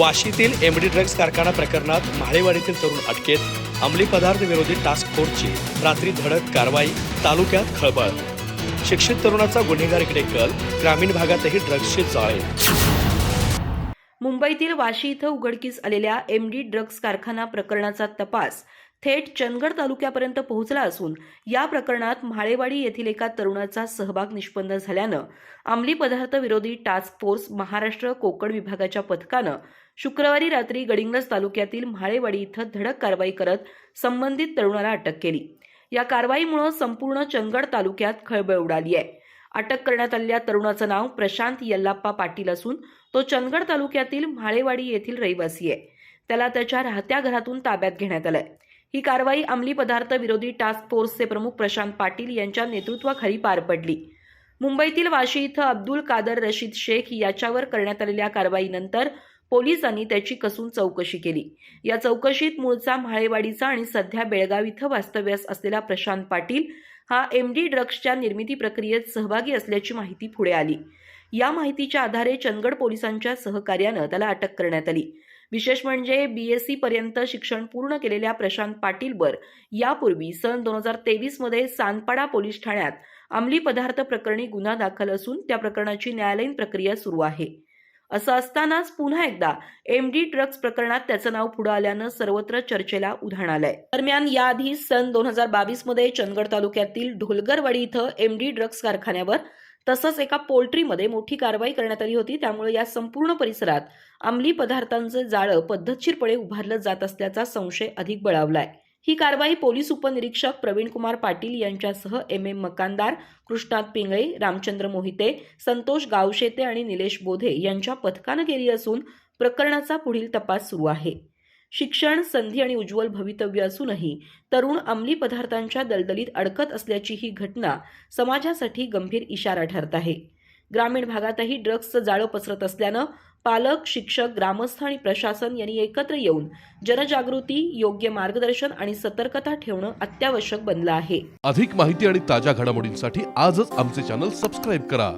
वाशीतील MD drugs कारखाना प्रकरणात म्हाळेवाडीतील तरुण अटकेत. अंमली पदार्थ विरोधी टास्क फोर्सची रात्री धडक कारवाई तालुक्यात खळबळ. शिक्षित तरुणाचा गुन्हेगारीकडे कल ग्रामीण भागातही ड्रग्जचे जाळे. मुंबईतील वाशी इथं उघडकीस आलेल्या एमडी ड्रग्ज कारखाना प्रकरणाचा तपास थेट चंदगड तालुक्यापर्यंत पोहोचला असून या प्रकरणात म्हाळेवाडी येथील एका तरुणाचा सहभाग निष्पन्न झाल्यानं अंमली पदार्थ विरोधी टास्क फोर्स महाराष्ट्र कोकण विभागाच्या पथकानं शुक्रवारी रात्री गडिंगज तालुक्यातील म्हाळेवाडी इथं धडक कारवाई करत संबंधित तरुणाला अटक केली. या कारवाईमुळे संपूर्ण चंदगड तालुक्यात खळबळ उडाली आहे. अटक करण्यात आलेल्या तरुणाचं नाव प्रशांत यल्लाप्पा पाटील असून तो चंदगड तालुक्यातील म्हाळेवाडी येथील रहिवासी आहे. त्याला त्याच्या राहत्या घरातून ताब्यात घेण्यात आलंय. ही कारवाई अंमली पदार्थ विरोधी टास्क फोर्सचे प्रमुख प्रशांत पाटील यांच्या नेतृत्वाखाली पार पडली. मुंबईतील वाशी इथं अब्दुल कादर रशीद शेख याच्यावर करण्यात आलेल्या कारवाईनंतर पोलिसांनी त्याची कसून चौकशी केली. या चौकशीत मूळचा म्हाळेवाडीचा आणि सध्या बेळगाव इथं वास्तव्यास असलेला प्रशांत पाटील हा एम डी ड्रग्सच्या निर्मिती प्रक्रियेत सहभागी असल्याची माहिती पुढे आली. या माहितीच्या आधारे चंदगड पोलिसांच्या सहकार्यानं त्याला अटक करण्यात आली. विशेष म्हणजे बीएससी पर्यंत शिक्षण पूर्ण केलेल्या प्रशांत पाटीलवर. यापूर्वी सन दोन हजार तेवीसमध्ये सानपाडा पोलीस ठाण्यात अंमली पदार्थ प्रकरणी गुन्हा दाखल असून त्या प्रकरणाची न्यायालयीन प्रक्रिया सुरू आहे. असं असतानाच पुन्हा एकदा एम डी ड्रग्ज प्रकरणात त्याचं नाव पुढे आल्यानं सर्वत्र चर्चेला उधाण आलंय. दरम्यान याआधी सन दोन हजार बावीसमध्ये चंदगड तालुक्यातील ढोलगरवाडी इथं एम डी ड्रग्ज कारखान्यावर तसंच एका पोल्ट्रीमध्ये मोठी कारवाई करण्यात आली होती. त्यामुळे या संपूर्ण परिसरात अंमली पदार्थांचं जाळं पद्धतशीरपणे उभारलं जात असल्याचा संशय अधिक बळावलाय. ही कारवाई पोलीस उपनिरीक्षक प्रवीण कुमार पाटील यांच्यासह एम एम मकानदार कृष्णात पिंगळे रामचंद्र मोहिते संतोष गावशेते आणि निलेश बोधे यांच्या पथकानं केली असून प्रकरणाचा पुढील तपास सुरू आहे. शिक्षण संधी आणि उज्ज्वल भवितव्य असूनही तरुण अंमली पदार्थांच्या दलदलीत अडकत असल्याची ही घटना समाजासाठी गंभीर इशारा ठरत आहे. ग्रामीण भागातही ड्रग्जचं जाळं पसरत असल्यानं पालक शिक्षक ग्रामस्थ आणि प्रशासन यांनी एकत्र येऊन जनजागृती योग्य मार्गदर्शन आणि सतर्कता ठेवणं अत्यावश्यक बनलं आहे. अधिक माहिती आणि ताज्या घडामोडींसाठी आजच आमचे चॅनल सबस्क्राईब करा.